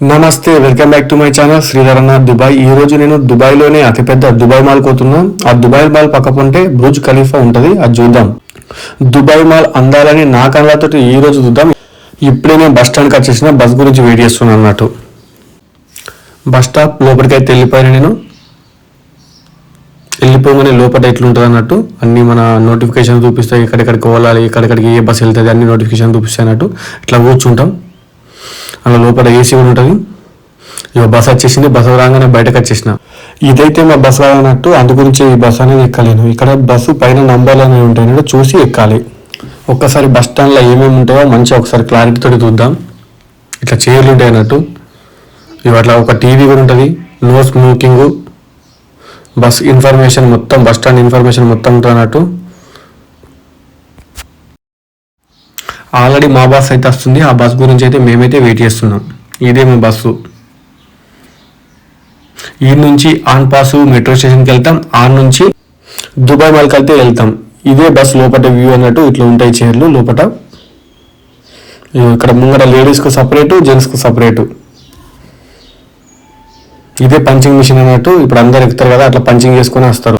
నమస్తే welcome back to my channel. Sridharanath Dubai. ఈ రోజు నేను దుబాయ్లోనే అతిపెద్ద దుబాయ్ మాల్ పోతున్నా ఆ దుబాయ్ మాల్ పక్క పొంటే బ్రుజ్ ఖలీఫా ఉంటది. అది చూద్దాం. దుబాయ్ మాల్ అందాలని నా కళ్ళతో ఈ రోజు చూద్దాం. ఇప్పుడే నేను బస్ స్టాండ్కి వచ్చేసిన. బస్ గురించి వెయిట్ చేస్తున్నాను అన్నట్టు. బస్ స్టాప్ లోపలికి అయితే వెళ్ళిపోయాను నేను. వెళ్ళిపోగానే లోపల ఎట్లుంటుంది అన్నట్టు. అన్ని మన నోటిఫికేషన్ చూపిస్తాయి. ఎక్కడెక్కడికి పోవాలి ఎక్కడెక్కడికి ఏ బస్ వెళ్తుంది అన్ని నోటిఫికేషన్ చూపిస్తాయి అన్నట్టు. ఇట్లా కూర్చుంటాం. అలా లోపల ఏసీ కూడా ఉంటుంది. ఇక బస్ వచ్చేసింది బస్ రాగానే బయటకు వచ్చేసిన. ఇదైతే మా బస్ రానట్టు అందు గురించి ఈ బస్ అనేది ఎక్కలేను. ఇక్కడ బస్సు పైన నంబర్లు అనేవి ఉంటాయి కూడా చూసి ఎక్కాలి. ఒక్కసారి బస్ స్టాండ్లో ఏమేమి ఉంటాయో మంచిగా ఒకసారి క్లారిటీ తోటి చూద్దాం. ఇట్లా చైర్లు ఉంటాయి అన్నట్టు. ఇవి అట్లా ఒక టీవీ కూడా ఉంటుంది నో స్మోకింగ్. బస్ ఇన్ఫర్మేషన్ మొత్తం బస్ స్టాండ్ ఇన్ఫర్మేషన్ మొత్తం ఉంటుంది అన్నట్టు. ఆల్రెడీ మా బస్ అయితే వస్తుంది. ఆ బస్ గురించి అయితే మేమైతే వెయిట్ చేస్తున్నాం. ఇదే మా బస్సు. ఈ నుంచి ఆన్ పాస్ మెట్రో స్టేషన్కి వెళ్తాం. ఆన్ నుంచి దుబాయ్ మాల్కి వెళ్తే వెళ్తాం. ఇదే బస్ లోపల వ్యూ అన్నట్టు ఇట్లా ఉంటాయి చైర్లు లోపల ఇక్కడ ముంగట లేడీస్కు సపరేటు జెంట్స్కు సపరేటు. ఇదే పంచింగ్ మిషన్ అన్నట్టు ఇప్పుడు అందరు ఎక్కుతారు కదా అట్లా పంచింగ్ చేసుకొని వస్తారు.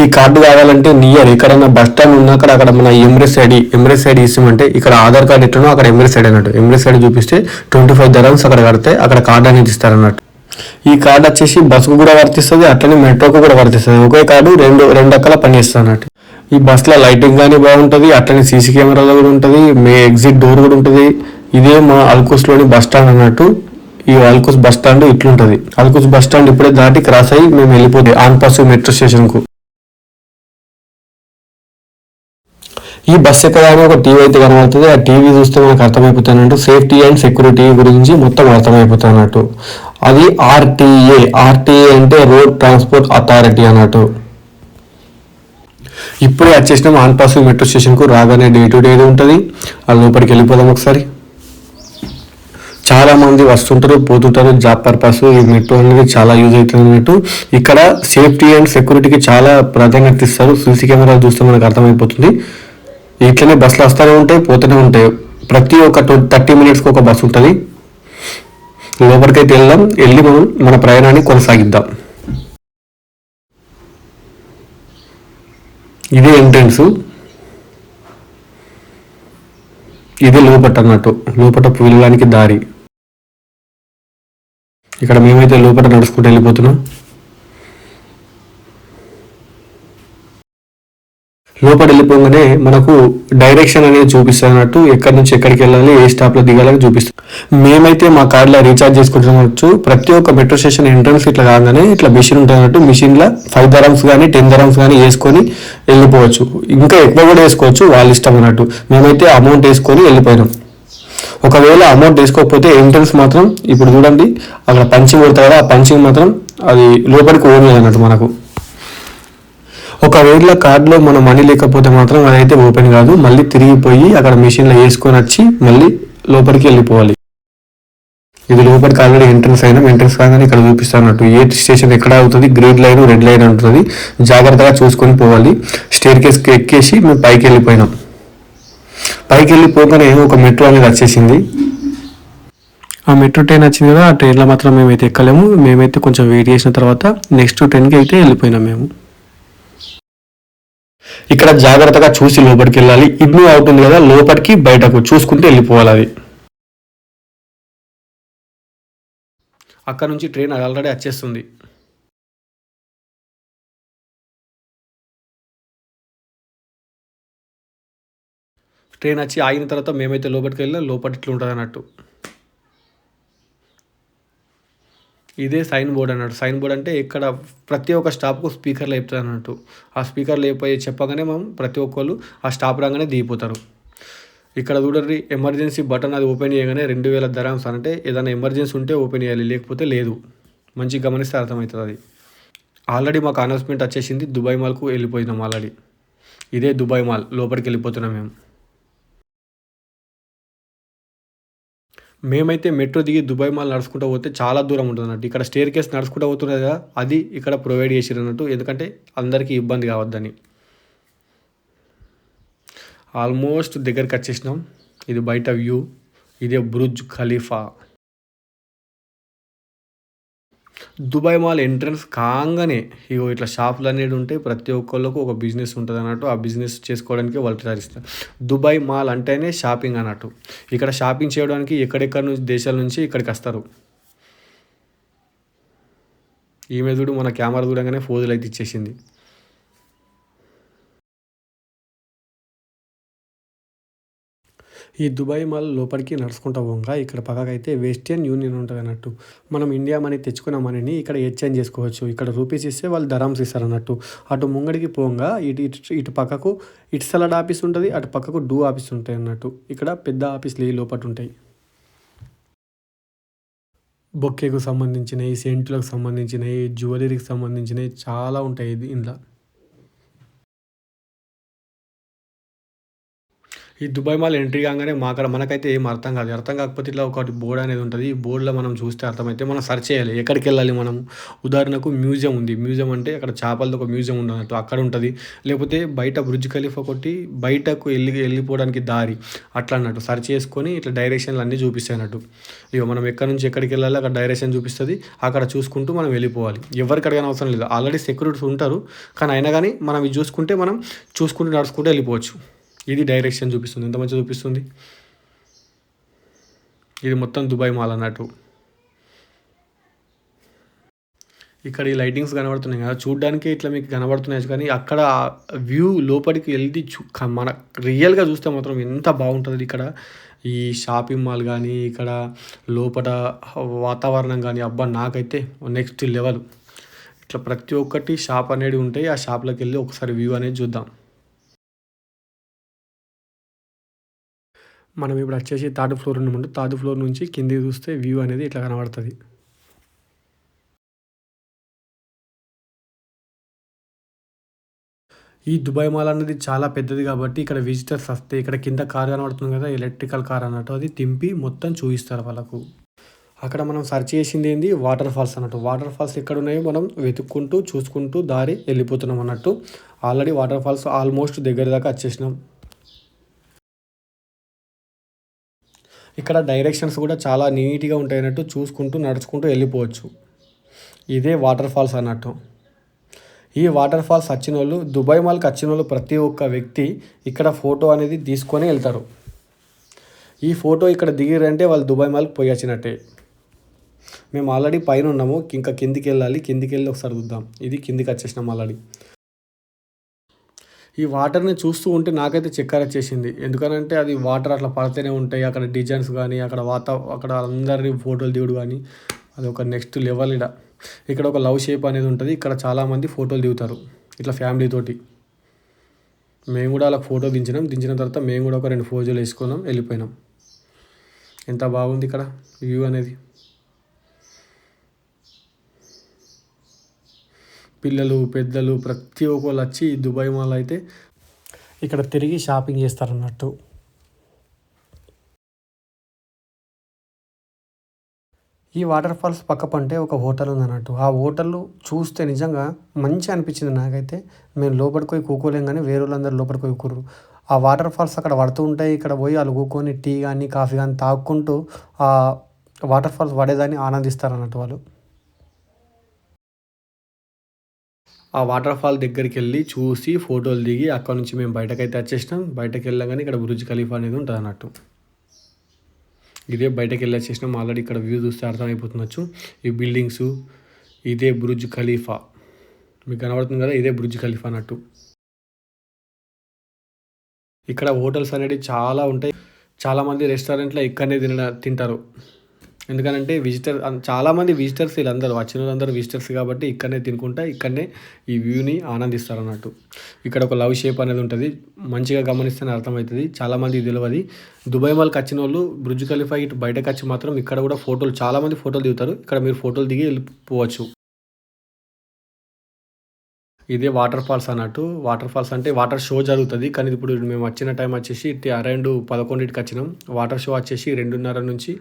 ఈ కార్డు కావాలంటే నియర్. ఎక్కడైనా బస్ స్టాండ్ ఉన్న అక్కడ అక్కడ మన ఎంబ్రెస్ ఐడి ఎంబ్రెస్ ఐడి ఇస్తామంటే ఇక్కడ ఆధార్ కార్డు ఎట్లనో అక్కడ ఎంబ్రెస్ ఐడి అన్నట్టు. ఎంబ్రెస్ ఐడి చూపిస్తే ట్వంటీ ఫైవ్ దరమ్స్ అక్కడ కడితే అక్కడ కార్డు అనేది ఇస్తారు అన్నట్టు. ఈ కార్డు వచ్చేసి బస్సుకు కూడా వర్తిస్తుంది అట్లనే మెట్రోకు కూడా వర్తిస్తుంది. ఒకే కార్డు రెండు రెండు రకాల పనిచేస్తుంది అన్నట్టు. ఈ బస్సులో లైటింగ్ కానీ బాగుంటుంది అట్లనే సీసీ కెమెరాలో కూడా ఉంటుంది మే ఎగ్జిట్ డోర్ కూడా ఉంటుంది. ఇదే మా అల్కూస్లోని బస్ స్టాండ్ అన్నట్టు. ఈ అల్కూస్ బస్ స్టాండ్ ఇట్లుంటుంది. అల్కూస్ బస్ స్టాండ్ ఇప్పుడే దాటి క్రాస్ అయ్యి మేము వెళ్ళిపోతే ఆన్పాస్ మెట్రో స్టేషన్కు ఈ బస్సు ఎక్కగానే ఒక టీవీ అయితే కనబడుతుంది. ఆ టీవీ చూస్తే మనకు అర్థమైపోతానంటూ సేఫ్టీ అండ్ సెక్యూరిటీ గురించి మొత్తం అర్థమైపోతానట్టు అది ఆర్టీఏ. ఆర్టీఏ అంటే రోడ్ ట్రాన్స్పోర్ట్ అథారిటీ అన్నట్టు. ఇప్పుడే వచ్చేసినాం ఆన్పాస్ మెట్రో స్టేషన్కు. రాగానే డే టు డే ఉంటుంది. ఆ లోపలికి వెళ్ళిపోదాం ఒకసారి. చాలామంది వస్తుంటారు పోతుంటారు. జాబ్ పర్పస్ ఈ మెట్రో అనేది చాలా యూజ్ అవుతుంది అన్నట్టు. ఇక్కడ సేఫ్టీ అండ్ సెక్యూరిటీకి చాలా ప్రాధాన్యత ఇస్తారు. సీసీ కెమెరాలు చూస్తే మనకు అర్థమైపోతుంది. ఇట్లనే బస్సులు వస్తూనే ఉంటాయి పోతూనే ఉంటాయి. ప్రతి ఒక్క థర్టీ మినిట్స్కి ఒక బస్సు ఉంటుంది. లోపలికైతే వెళ్దాం వెళ్ళి మనం మన ప్రయాణాన్ని కొనసాగిద్దాం. ఇదే ఎంట్రన్స్ ఇది లోపట అన్నట్టు లోపట వెళ్ళడానికి దారి. ఇక్కడ మేమైతే లోపల నడుచుకుంటూ వెళ్ళిపోతున్నాం. లోపల వెళ్ళిపోగానే మనకు డైరెక్షన్ అనేది చూపిస్తుంది అన్నట్టు ఎక్కడి నుంచి ఎక్కడికి వెళ్ళాలి ఏ స్టాప్లో దిగాలని చూపిస్తుంది. మేమైతే మా కార్డులో రీఛార్జ్ చేసుకుంటున్నట్టు ప్రతి ఒక్క మెట్రో స్టేషన్ ఎంట్రన్స్ ఇట్లా కాగానే ఇట్లా మిషన్ ఉంటుంది అన్నట్టు మిషన్లో ఫైవ్ దరమ్స్ కానీ టెన్ దరమ్స్ కానీ వేసుకొని వెళ్ళిపోవచ్చు. ఇంకా ఎక్కువ కూడా వేసుకోవచ్చు వాళ్ళ ఇష్టం అన్నట్టు. మేమైతే అమౌంట్ వేసుకొని వెళ్ళిపోయినాం. ఒకవేళ అమౌంట్ వేసుకోకపోతే ఎంట్రన్స్ మాత్రం ఇప్పుడు చూడండి అక్కడ పంచింగ్ కొడతారు? కదా ఆ పంచింగ్ మాత్రం అది లోపలికి ఓన్ అన్నట్టు మనకు. ఒకవేళ కార్డులో మన మనీ లేకపోతే మాత్రం అదైతే ఓపెన్ కాదు. మళ్ళీ తిరిగిపోయి అక్కడ మెషిన్లో వేసుకొని వచ్చి మళ్ళీ లోపలికి వెళ్ళిపోవాలి. ఇది లోపలికి ఆల్రెడీ ఎంట్రన్స్ అయినా ఎంట్రన్స్ కాగానే ఇక్కడ చూపిస్తానట్టు ఏ స్టేషన్ ఎక్కడ అవుతుంది? గ్రీన్ లైన్ రెడ్ లైన్ ఉంటుంది జాగ్రత్తగా చూసుకొని పోవాలి. స్టేర్ కేస్కి ఎక్కేసి మేము పైకి వెళ్ళిపోయినాం. పైకి వెళ్ళిపోగానే ఒక మెట్రో అనేది వచ్చేసింది. ఆ మెట్రో ట్రైన్ వచ్చింది కదా ఆ ట్రైన్లో మాత్రం మేమైతే ఎక్కలేము. మేమైతే కొంచెం వెయిట్ చేసిన తర్వాత నెక్స్ట్ ట్రైన్కి అయితే వెళ్ళిపోయినాం మేము. ఇక్కడ జాగ్రత్తగా చూసి లోపలికి వెళ్ళాలి. ఇన్ని అవుతుంది కదా లోపలికి బయటకు చూసుకుంటే వెళ్ళిపోవాలి అది. అక్కడ నుంచి ట్రైన్ ఆల్రెడీ వచ్చేస్తుంది. ట్రైన్ వచ్చి ఆగిన తర్వాత మేమైతే లోపలికి వెళ్ళినా లోపల ఇట్లా ఉంటుంది అన్నట్టు ఇదే సైన్ బోర్డ్ అన్నట్టు. సైన్ బోర్డ్ అంటే ఇక్కడ ప్రతి ఒక్క స్టాప్కు స్పీకర్ అయిపోతుంది అన్నట్టు. ఆ స్పీకర్ లేకపోయి చెప్పగానే మనం ప్రతి ఒక్కళ్ళు ఆ స్టాప్ రాగానే దిగిపోతారు. ఇక్కడ చూడండి ఎమర్జెన్సీ బటన్ అది ఓపెన్ చేయగానే రెండు వేల ధరాంస్ అంటే ఏదైనా ఎమర్జెన్సీ ఉంటే ఓపెన్ చేయాలి లేకపోతే లేదు. మంచి గమనిస్తే అర్థమవుతుంది అది. ఆల్రెడీ మాకు అనౌన్స్మెంట్ వచ్చేసింది దుబాయ్ మాల్కు వెళ్ళిపోయినాం ఆల్రెడీ. ఇదే దుబాయ్ మాల్ లోపలికి వెళ్ళిపోతున్నాం మేము. మేమైతే మెట్రో దిగి దుబాయ్ మాల్ నడుచుకుంటూ పోతే చాలా దూరం ఉంటుంది అన్నట్టు. ఇక్కడ స్టేర్ కేస్ నడుచుకుంటూ పోతుంది కదా అది ఇక్కడ ప్రొవైడ్ చేసిరు అన్నట్టు. ఎందుకంటే అందరికీ ఇబ్బంది కావద్దని. ఆల్మోస్ట్ దగ్గరికి వచ్చేసినాం. ఇది బయట వ్యూ ఇదే Burj Khalifa Dubai mall entrance కాగానే ఇగో ఇట్లా షాపులు అనేవి ఉంటాయి ప్రతి ఒక్కళ్ళకు ఒక బిజినెస్ ఉంటుంది అన్నట్టు ఆ బిజినెస్ చేసుకోవడానికి వాళ్ళు తయారిస్తారు. దుబాయ్ మాల్ అంటేనే షాపింగ్ అన్నట్టు. ఇక్కడ షాపింగ్ చేయడానికి ఎక్కడెక్కడ నుంచి దేశాల నుంచి ఇక్కడికి వస్తారు. ఈమె చూడు మన కెమెరా చూడగానే ఫోజులు అయితే ఇచ్చేసింది. ఈ దుబాయ్ మాల్ లోపలికి నడుచుకుంటా పోగా. ఇక్కడ పక్కకైతే వెస్టర్న్ యూనియన్ ఉంటుంది అన్నట్టు. మనం ఇండియా మనీ తెచ్చుకున్న మనీని ఇక్కడ ఎక్స్చేంజ్ చేసుకోవచ్చు. ఇక్కడ రూపీస్ ఇస్తే వాళ్ళు ధరామ్స్ ఇస్తారు అన్నట్టు. అటు ముంగడికి పోగా ఇటు ఇటు ఇటు పక్కకు ఇటు సలాడ్ ఆఫీస్ ఉంటుంది అటు పక్కకు డూ ఆఫీస్ ఉంటాయి అన్నట్టు. ఇక్కడ పెద్ద ఆఫీస్లు ఈ లోపల ఉంటాయి. బొక్కేకు సంబంధించినవి సెంట్లకు సంబంధించినవి జ్యువెలరీకి సంబంధించినవి చాలా ఉంటాయి ఇది ఇందులో ఈ దుబాయ్ మాల్ ఎంట్రీ కాగానే మా అక్కడ మనకైతే ఏం అర్థం కాదు. అర్థం కాకపోతే ఇట్లా ఒకటి బోర్డ్ అనేది ఉంటుంది. ఈ బోర్డులో మనం చూస్తే అర్థమైతే మనం సర్చ్ చేయాలి. ఎక్కడికి వెళ్ళాలి మనం? ఉదాహరణకు మ్యూజియం ఉంది. మ్యూజియం అంటే అక్కడ చేపలతో ఒక మ్యూజియం ఉండనట్టు అక్కడ ఉంటుంది. లేకపోతే బయట బ్రిడ్జ్ ఖలీఫ్ ఒకటి బయటకు వెళ్ళి వెళ్ళిపోవడానికి దారి అట్లా అన్నట్టు సర్చ్ చేసుకొని ఇట్లా డైరెక్షన్లు అన్నీ చూపిస్తాయి అన్నట్టు ఇక మనం ఎక్కడి నుంచి ఎక్కడికి వెళ్ళాలి అక్కడ డైరెక్షన్ చూపిస్తుంది. అక్కడ చూసుకుంటూ మనం వెళ్ళిపోవాలి. ఎవరికి అడగని అవసరం లేదు. ఆల్రెడీ సెక్యూరిటీస్ ఉంటారు. కానీ అయినా కానీ మనం ఇది చూసుకుంటే మనం చూసుకుంటూ నడుచుకుంటూ వెళ్ళిపోవచ్చు. ఇది డైరెక్షన్ చూపిస్తుంది. ఎంత మంచిగా చూపిస్తుంది? ఇది మొత్తం దుబాయ్ మాల్ అన్నట్టు. ఇక్కడ ఈ లైటింగ్స్ కనబడుతున్నాయి కదా. చూడడానికి ఇట్లా మీకు కనబడుతున్నాయి కానీ అక్కడ వ్యూ లోపలికి వెళ్ళి చూ మన రియల్గా చూస్తే మాత్రం ఎంత బాగుంటుంది ఇక్కడ. ఈ షాపింగ్ మాల్ కానీ ఇక్కడ లోపల వాతావరణం కానీ అబ్బా నాకైతే నెక్స్ట్ లెవెల్ ఇట్లా ప్రతి ఒక్కటి షాప్ అనేది ఉంటాయి ఆ షాప్లోకి వెళ్ళి ఒకసారి వ్యూ అనేది చూద్దాం. మనం ఇప్పుడు వచ్చేసి థర్డ్ ఫ్లోర్ నుండి థర్డ్ ఫ్లోర్ నుంచి కిందికి చూస్తే వ్యూ అనేది ఇట్లా కనబడుతుంది. ఈ దుబాయ్ మాల్ అనేది చాలా పెద్దది కాబట్టి ఇక్కడ విజిటర్స్ వస్తే ఇక్కడ కింద కార్ కనబడుతుంది కదా ఎలక్ట్రికల్ కార్ అన్నట్టు అది తింపి మొత్తం చూపిస్తారు వాళ్ళకు. అక్కడ మనం సెర్చ్ చేసింది ఏంది? వాటర్ ఫాల్స్ అన్నట్టు. వాటర్ ఫాల్స్ ఎక్కడ ఉన్నాయో? మనం వెతుక్కుంటూ చూసుకుంటూ దారి వెళ్ళిపోతున్నాం అన్నట్టు. ఆల్రెడీ వాటర్ ఫాల్స్ ఆల్మోస్ట్ దగ్గర దాకా వచ్చేసినాం. ఇక్కడ డైరెక్షన్స్ కూడా చాలా నీట్గా ఉంటాయి అన్నట్టు చూసుకుంటూ నడుచుకుంటూ వెళ్ళిపోవచ్చు. ఇదే వాటర్ ఫాల్స్ అన్నట్టు. ఈ వాటర్ ఫాల్స్ వచ్చిన వాళ్ళు దుబాయ్ మాల్కి వచ్చిన వాళ్ళు ప్రతి ఒక్క వ్యక్తి ఇక్కడ ఫోటో అనేది తీసుకొని వెళ్తారు. ఈ ఫోటో ఇక్కడ దిగిరంటే వాళ్ళు దుబాయ్ మాల్కి పోయి వచ్చినట్టే. మేము ఆల్రెడీ పైన ఉన్నాము ఇంకా కిందికి వెళ్ళాలి కిందికి వెళ్ళి ఒకసారి చూద్దాం. ఇది కిందికి వచ్చేసినాం ఆల్రెడీ. ఈ వాటర్ని చూస్తూ ఉంటే నాకైతే చక్కెర వచ్చేసింది. ఎందుకనంటే అది వాటర్ అట్లా పడితేనే ఉంటాయి. అక్కడ డిజైన్స్ కానీ అక్కడ వాత అక్కడ అందరి ఫోటోలు దిగుడు కానీ అది ఒక నెక్స్ట్ లెవెల్ ఇడ. ఇక్కడ ఒక లవ్ షేప్ అనేది ఉంటుంది. ఇక్కడ చాలామంది ఫోటోలు దిగుతారు. ఇట్లా ఫ్యామిలీతోటి మేము కూడా అలా ఫోటో దించినాం. దించిన తర్వాత మేము కూడా ఒక రెండు ఫోజులు వేసుకున్నాం. వెళ్ళిపోయినాం. ఎంత బాగుంది ఇక్కడ వ్యూ అనేది. పిల్లలు పెద్దలు ప్రతి ఒక్కళ్ళు వచ్చి దుబాయ్ మాల్ అయితే ఇక్కడ తిరిగి షాపింగ్ చేస్తారన్నట్టు. ఈ వాటర్ ఫాల్స్ పక్క పంటే ఒక హోటల్ ఉంది అన్నట్టు ఆ హోటల్ చూస్తే నిజంగా మంచి అనిపించింది నాకైతే. మేము లోపలికి పోయి కూకోలేం కానీ వేరే వాళ్ళందరూ లోపలికి పోయి కూర్రు ఆ వాటర్ ఫాల్స్ అక్కడ పడుతూ ఉంటాయి ఇక్కడ పోయి వాళ్ళు కూకొని టీ కానీ కాఫీ కానీ తాగుకుంటూ ఆ వాటర్ ఫాల్స్ పడేదాన్ని ఆనందిస్తారు అన్నట్టు వాళ్ళు. ఆ వాటర్ ఫాల్ దగ్గరికి వెళ్ళి చూసి ఫోటోలు దిగి అక్కడ నుంచి మేము బయటకైతే వచ్చేసినాం. బయటకు వెళ్ళగానే ఇక్కడ బురుజ్ ఖలీఫా అనేది ఉంటుంది అన్నట్టు. ఇదే బయటకు వెళ్ళి వచ్చేసినాం. ఆల్రెడీ ఇక్కడ వ్యూ చూస్తే అర్థమైపోతుండొచ్చు. ఈ బిల్డింగ్స్ ఇదే బురుజ్ ఖలీఫా మీకు కనబడుతుంది కదా ఇదే బురుజ్ ఖలీఫా అన్నట్టు. ఇక్కడ హోటల్స్ అనేవి చాలా ఉంటాయి. చాలామంది రెస్టారెంట్లో ఇక్కడనే తిన తింటారు. ఎందుకనంటే విజిటర్ చాలామంది విజిటర్స్ వీళ్ళందరూ వచ్చిన వాళ్ళందరూ విజిటర్స్ కాబట్టి ఇక్కడనే తినుకుంటా ఇక్కడనే ఈ వ్యూని ఆనందిస్తారు అన్నట్టు ఇక్కడ ఒక లవ్ షేప్ అనేది ఉంటుంది. మంచిగా గమనిస్తేనే అర్థమవుతుంది. చాలామంది తెలియదు దుబాయ్ మాల్కి వచ్చిన వాళ్ళు బ్రిడ్జ్ ఖలీఫా ఇటు బయటకు వచ్చి మాత్రం ఇక్కడ కూడా ఫోటోలు చాలామంది ఫోటోలు దిగుతారు. ఇక్కడ మీరు ఫోటోలు దిగి వెళ్ళిపోవచ్చు. ఇదే వాటర్ ఫాల్స్ అన్నట్టు. వాటర్ ఫాల్స్ అంటే వాటర్ షో జరుగుతుంది. కానీ ఇప్పుడు మేము వచ్చిన టైం వచ్చేసి అరౌండ్ పదకొండింటికి వచ్చినాం. వాటర్ షో వచ్చేసి రెండున్నర నుంచి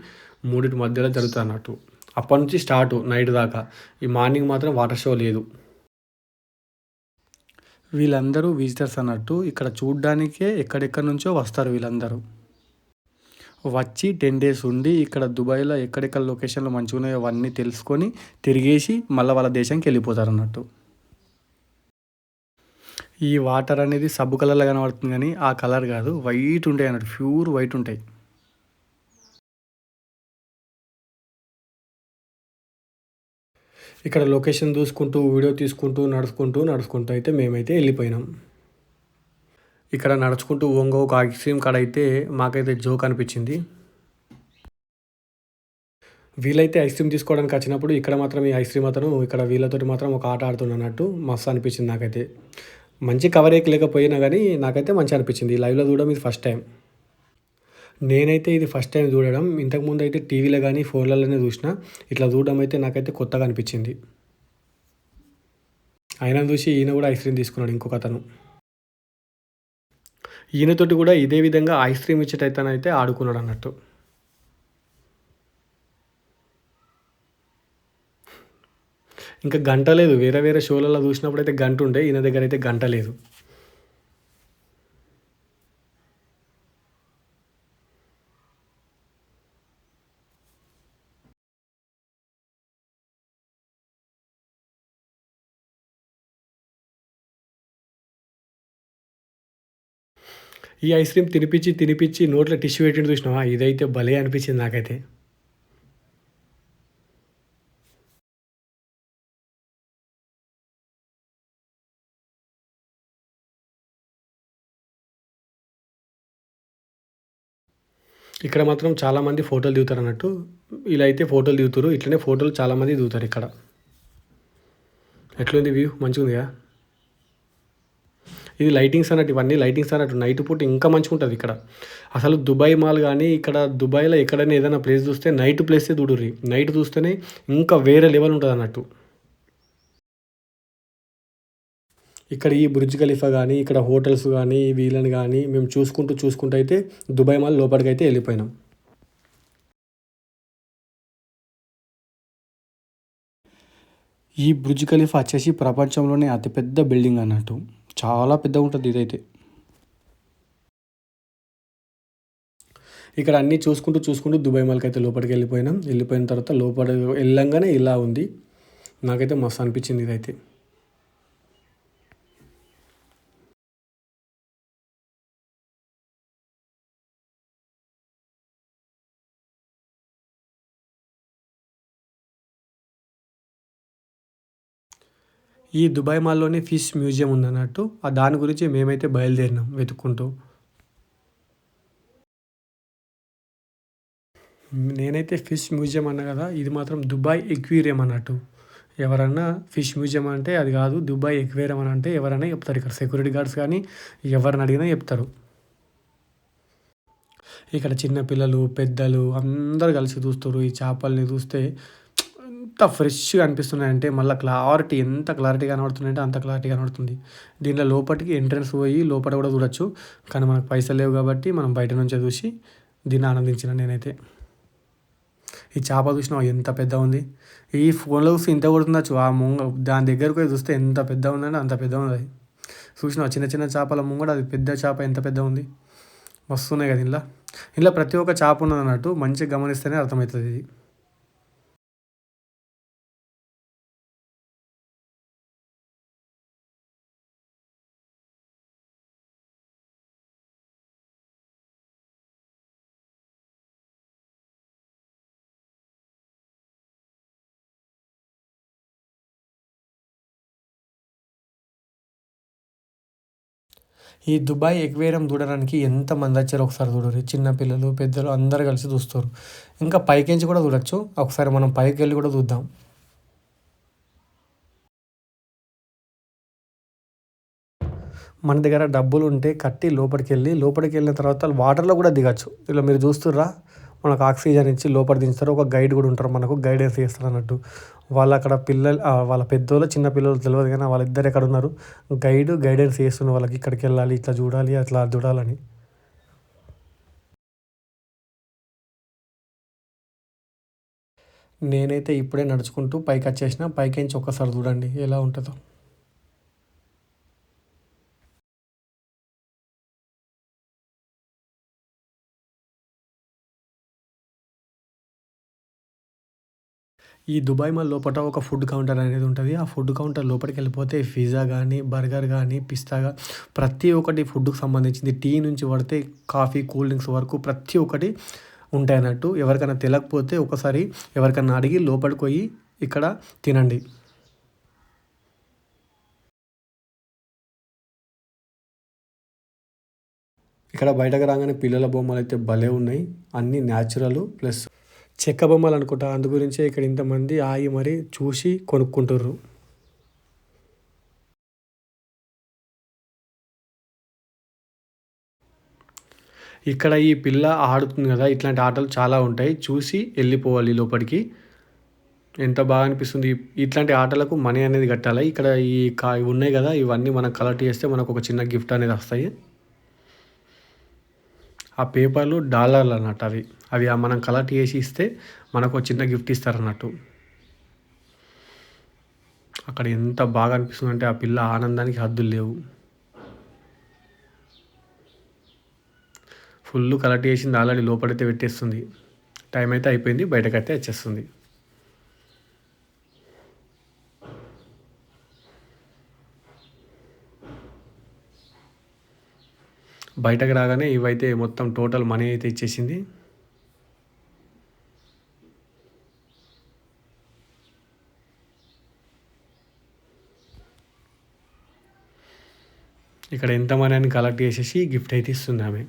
మూడింటి మధ్యలో జరుగుతుంది అన్నట్టు. అప్పటి నుంచి స్టార్ట్ నైట్ దాకా. ఈ మార్నింగ్ మాత్రం వాటర్ షో లేదు. వీళ్ళందరూ విజిటర్స్ అన్నట్టు. ఇక్కడ చూడ్డానికే ఎక్కడెక్కడి నుంచో వస్తారు వీళ్ళందరూ. వచ్చి టెన్ డేస్ ఉండి ఇక్కడ దుబాయ్లో ఎక్కడెక్కడ లొకేషన్లు మంచిగా ఉన్నాయో అవన్నీ తెలుసుకొని తిరిగేసి మళ్ళీ వాళ్ళ దేశానికి వెళ్ళిపోతారు అన్నట్టు. ఈ వాటర్ అనేది సబ్బు కలర్లో కనబడుతుంది కానీ ఆ కలర్ కాదు. వైట్ ఉంటాయి అన్నట్టు. ప్యూర్ వైట్ ఉంటాయి. ఇక్కడ లొకేషన్ చూసుకుంటూ వీడియో తీసుకుంటూ నడుచుకుంటూ నడుచుకుంటూ అయితే మేమైతే వెళ్ళిపోయినాం. ఇక్కడ నడుచుకుంటూ ఒంగో ఒక ఐస్ క్రీమ్ కాడ అయితే మాకైతే జోక్ అనిపించింది. వీలైతే ఐస్ క్రీమ్ తీసుకోవడానికి వచ్చినప్పుడు ఇక్కడ మాత్రం ఈ ఐస్ క్రీమ్ అతను ఇక్కడ వీళ్ళతోటి మాత్రం ఒక ఆట ఆడుతున్నట్టు మస్తు అనిపించింది నాకైతే. మంచి కవరేక్ లేకపోయినా కానీ నాకైతే మంచి అనిపించింది. లైవ్లో చూడడం ఇది ఫస్ట్ టైం నేనైతే ఇది ఫస్ట్ టైం చూడడం. ఇంతకుముందు అయితే టీవీలో కానీ ఫోన్లలోనే చూసిన. ఇట్లా చూడడం అయితే నాకైతే కొత్తగా అనిపించింది. ఆయన చూసి ఈయన కూడా ఐస్ క్రీమ్ తీసుకున్నాడు ఇంకొక అతను. ఈయనతోటి కూడా ఇదే విధంగా ఐస్ క్రీమ్ ఇచ్చేటైతే ఆడుకున్నాడు అన్నట్టు. ఇంకా గంట లేదు. వేరే వేరే షోలలో చూసినప్పుడు అయితే గంట ఉండే ఈయన దగ్గర అయితే గంట లేదు. ఈ ఐస్ క్రీమ్ తినిపించి తినిపించి నోట్లో టిష్యూ పెట్టిండు చూసినావా? ఇదైతే భలే అనిపించింది నాకైతే. ఇక్కడ మాత్రం చాలామంది ఫోటోలు దిగుతారు అన్నట్టు ఇలా అయితే ఫోటోలు దిగుతారు. ఇట్లనే ఫోటోలు చాలామంది దిగుతారు ఇక్కడ. ఎట్లుంది వ్యూ మంచిగా ఉందిగా ఇది లైటింగ్స్ అన్నట్టు ఇవన్నీ లైటింగ్స్ అన్నట్టు నైట్ పూట ఇంకా మంచిగా ఉంటుంది ఇక్కడ. అసలు దుబాయ్ మాల్ కానీ ఇక్కడ దుబాయ్లో ఎక్కడైనా ఏదైనా ప్లేస్ చూస్తే నైట్ ప్లేసే చూడుర్రి. నైట్ చూస్తేనే ఇంకా వేరే లెవెల్ ఉంటుంది అన్నట్టు ఇక్కడ ఈ బుర్జ్ ఖలీఫా కానీ ఇక్కడ హోటల్స్ కానీ వీళ్ళని కానీ మేము చూసుకుంటూ చూసుకుంటూ అయితే దుబాయ్ మాల్ లోపలికి అయితే వెళ్ళిపోయినాం. ఈ బుర్జ్ ఖలీఫా వచ్చేసి ప్రపంచంలోనే అతిపెద్ద బిల్డింగ్ అన్నట్టు. చాలా పెద్దగా ఉంటుంది ఇదైతే. ఇక్కడ అన్నీ చూసుకుంటూ చూసుకుంటూ దుబాయ్ మాల్కి అయితే లోపలికి వెళ్ళిపోయినాం. వెళ్ళిపోయిన తర్వాత లోపల వెళ్ళంగానే ఇలా ఉంది. నాకైతే మస్తు అనిపించింది ఇదైతే. ఈ దుబాయ్ మాల్లోనే ఫిష్ మ్యూజియం ఉందన్నట్టు. ఆ దాని గురించి మేమైతే బయలుదేరినాం వెతుక్కుంటూ. నేనైతే ఫిష్ మ్యూజియం అన్నా కదా ఇది మాత్రం దుబాయ్ ఎక్వేరియం అన్నట్టు. ఎవరన్నా ఫిష్ మ్యూజియం అంటే అది కాదు దుబాయ్ ఎక్వేరియం అని అంటే ఎవరైనా చెప్తారు. ఇక్కడ సెక్యూరిటీ గార్డ్స్ కానీ ఎవరిని అడిగినా చెప్తారు. ఇక్కడ చిన్న పిల్లలు పెద్దలు అందరు కలిసి చూస్తారు. ఈ చేపల్ని చూస్తే ఎంత ఫ్రెష్గా అనిపిస్తున్నాయి అంటే మళ్ళీ క్లారిటీ ఎంత క్లారిటీ కనబడుతున్నాయంటే అంత క్లారిటీ కనబడుతుంది. దీంట్లో లోపలికి ఎంట్రన్స్ పోయి లోపల కూడా చూడొచ్చు. కానీ మనకు పైసలు లేవు కాబట్టి మనం బయట నుంచే చూసి దీన్ని ఆనందించిన నేనైతే. ఈ చేప చూసినా ఎంత పెద్ద ఉంది. ఈ ఫోన్లో చూస్తే ఇంత కొడుతుందచ్చు ఆ ముంగ దాని దగ్గరకు పోయి చూస్తే ఎంత పెద్ద ఉందంటే అంత పెద్ద ఉంది అది. చూసినా చిన్న చిన్న చేపల ముంగడ అది పెద్ద చేప ఎంత పెద్ద ఉంది. వస్తున్నాయి కదా ఇంట్లో. ఇంట్లో ప్రతి ఒక్క చేప ఉన్నది అన్నట్టు మంచిగా గమనిస్తేనే అర్థమవుతుంది ఇది. ఈ దుబాయ్ ఎక్వేరియం చూడడానికి ఎంత మంది వచ్చారో ఒకసారి చూడరు. చిన్నపిల్లలు పెద్దలు అందరు కలిసి చూస్తారు. ఇంకా పైకించి కూడా చూడొచ్చు. ఒకసారి మనం పైకి వెళ్ళి కూడా చూద్దాం. మన దగ్గర డబ్బులు ఉంటే కట్టి లోపలికి వెళ్ళి లోపలికి వెళ్ళిన తర్వాత వాటర్లో కూడా దిగచ్చు. ఇలా మీరు చూస్తుర్రా? మనకు ఆక్సిజన్ ఇచ్చి లోపల దించుతారు. ఒక గైడ్ కూడా ఉంటారు. మనకు గైడెన్స్ చేస్తారు అన్నట్టు. వాళ్ళు అక్కడ పిల్లలు వాళ్ళ పెద్దోళ్ళు చిన్న పిల్లలు తెలియదు కానీ వాళ్ళిద్దరు ఎక్కడ ఉన్నారు? గైడ్ గైడెన్స్ చేస్తున్న వాళ్ళకి ఇక్కడికి వెళ్ళాలి ఇట్లా చూడాలి అట్లా చూడాలని. నేనైతే ఇప్పుడే నడుచుకుంటూ పైకి వచ్చేసిన. పైకి నుంచి ఒక్కసారి చూడండి ఎలా ఉంటుందో. ఈ దుబాయ్ మాల్ లోపల ఒక ఫుడ్ కౌంటర్ అనేది ఉంటుంది. ఆ ఫుడ్ కౌంటర్ లోపలికి వెళ్ళిపోతే పిజ్జా కానీ బర్గర్ కానీ పిస్తాగా ప్రతి ఒక్కటి ఫుడ్కి సంబంధించింది. టీ నుంచి పడితే కాఫీ కూల్ డ్రింక్స్ వరకు ప్రతి ఒక్కటి ఉంటాయి అన్నట్టు. ఎవరికైనా తెలియకపోతే ఒకసారి ఎవరికైనా అడిగి లోపలికి పోయి ఇక్కడ తినండి. ఇక్కడ బయటకు రాగానే పిల్లల బొమ్మలు అయితే భలే ఉన్నాయి. అన్నీ న్యాచురల్ ప్లస్ చెక్క బొమ్మలు అనుకుంటా అందు గురించే ఇక్కడ ఇంతమంది ఆగి మరి చూసి కొనుక్కుంటుర్రు. ఇక్కడ ఈ పిల్ల ఆడుతుంది కదా ఇట్లాంటి ఆటలు చాలా ఉంటాయి. చూసి వెళ్ళిపోవాలి లోపలికి. ఎంత బాగా అనిపిస్తుంది. ఇట్లాంటి ఆటలకు మనీ అనేది కట్టాలి? ఇక్కడ ఈ కా ఉన్నాయి కదా ఇవన్నీ మనం కలెక్ట్ చేస్తే మనకు ఒక చిన్న గిఫ్ట్ అనేది వస్తాయి. ఆ పేపర్లు డాలర్లు అన్నట్టు అవి. అవి ఆ మనం కలెక్ట్ చేసి ఇస్తే మనకు ఒక చిన్న గిఫ్ట్ ఇస్తారు అన్నట్టు అక్కడ ఎంత బాగా అనిపిస్తుంది అంటే ఆ పిల్ల ఆనందానికి హద్దులు లేవు. ఫుల్ కలెక్ట్ చేసింది ఆల్రెడీ లోపలైతే పెట్టేస్తుంది. టైం అయితే అయిపోయింది బయటకైతే వచ్చేస్తుంది. బయటకు రాగానే ఇవైతే మొత్తం టోటల్ మనీ అయితే ఇచ్చేసింది. ఇక్కడ ఎంత మనీ అని కలెక్ట్ చేసేసి గిఫ్ట్ అయితే ఇస్తుంది ఆమె.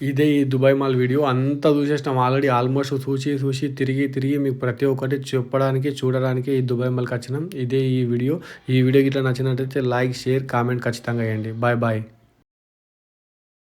ఇదే ఈ దుబాయ్ మాల్ వీడియో. అంతా చూసేసినాం ఆల్రెడీ. ఆల్మోస్ట్ చూసి చూసి తిరిగి తిరిగి మీకు ప్రతి ఒక్కటి చెప్పడానికి చూడడానికి ఈ దుబాయ్ మాల్కి వచ్చినాం. ఇదే ఈ వీడియో. ఈ వీడియో ఇట్లా నచ్చినట్టయితే లైక్ షేర్ కామెంట్ ఖచ్చితంగా వేయండి బాయ్ బాయ్.